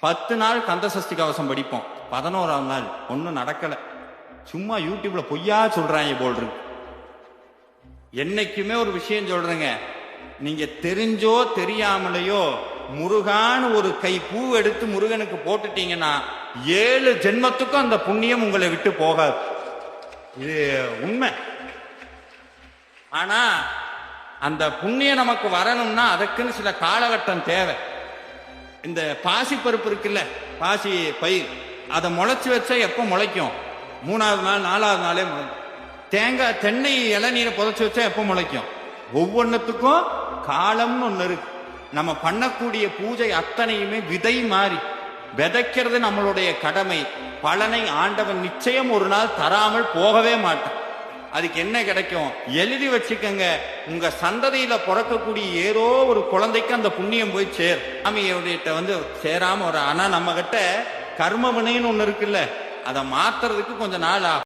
பத்து நாள் கந்த சஷ்டி கவசம் படிப்போம். பதினோராம் நாள். ஒன்றும் நடக்கலை. சும்மா யூடியூப்ல பொய்யா சொல்றாங்க போல் இருக்கு என்னைக்குமே ஒரு விஷயம் சொல்றேங்க. நீங்க தெரிஞ்சோ தெரியாமலையோ முருகான்னு ஒரு கை பூ எடுத்து முருகனுக்கு போட்டுட்டீங்கன்னா ஏழு ஜென்மத்துக்கும் அந்த புண்ணியம் உங்களை விட்டு போகாது. இது உண்மை. ஆனா அந்த புண்ணியம் நமக்கு வரணும்னா அதுக்குன்னு சில காலகட்டம் தேவை. இந்த பாசி பருப்பு இருக்குல்ல பாசி பயிர் அதை முளைச்சி வச்சா எப்போ முளைக்கும்? மூணாவது நாள் நாலாவது நாளே முளைக்கும் தேங்காய் தென்னை இளநீரை புதைச்சி வச்சா எப்போ முளைக்கும்? ஒவ்வொன்றுத்துக்கும் காலம்னு ஒன்று இருக்கு. நம்ம பண்ணக்கூடிய பூஜை அத்தனையுமே விதை மாறி. விதைக்கிறது நம்மளுடைய கடமை. பலனை ஆண்டவன் நிச்சயம் ஒரு நாள் தராமல் போகவே மாட்டான். அதுக்கு என்ன கிடைக்கும்? எழுதி வச்சுக்கங்க. உங்க சந்ததியில பிறக்கக்கூடிய ஏதோ ஒரு குழந்தைக்கு அந்த புண்ணியம் போய் சேர். சாமியோட வந்து சேராம ஒரு ஆனா நம்ம கிட்ட கர்ம வினைன்னு ஒண்ணு இருக்குல்ல அதை மாத்துறதுக்கு கொஞ்சம் நாள் ஆகும்.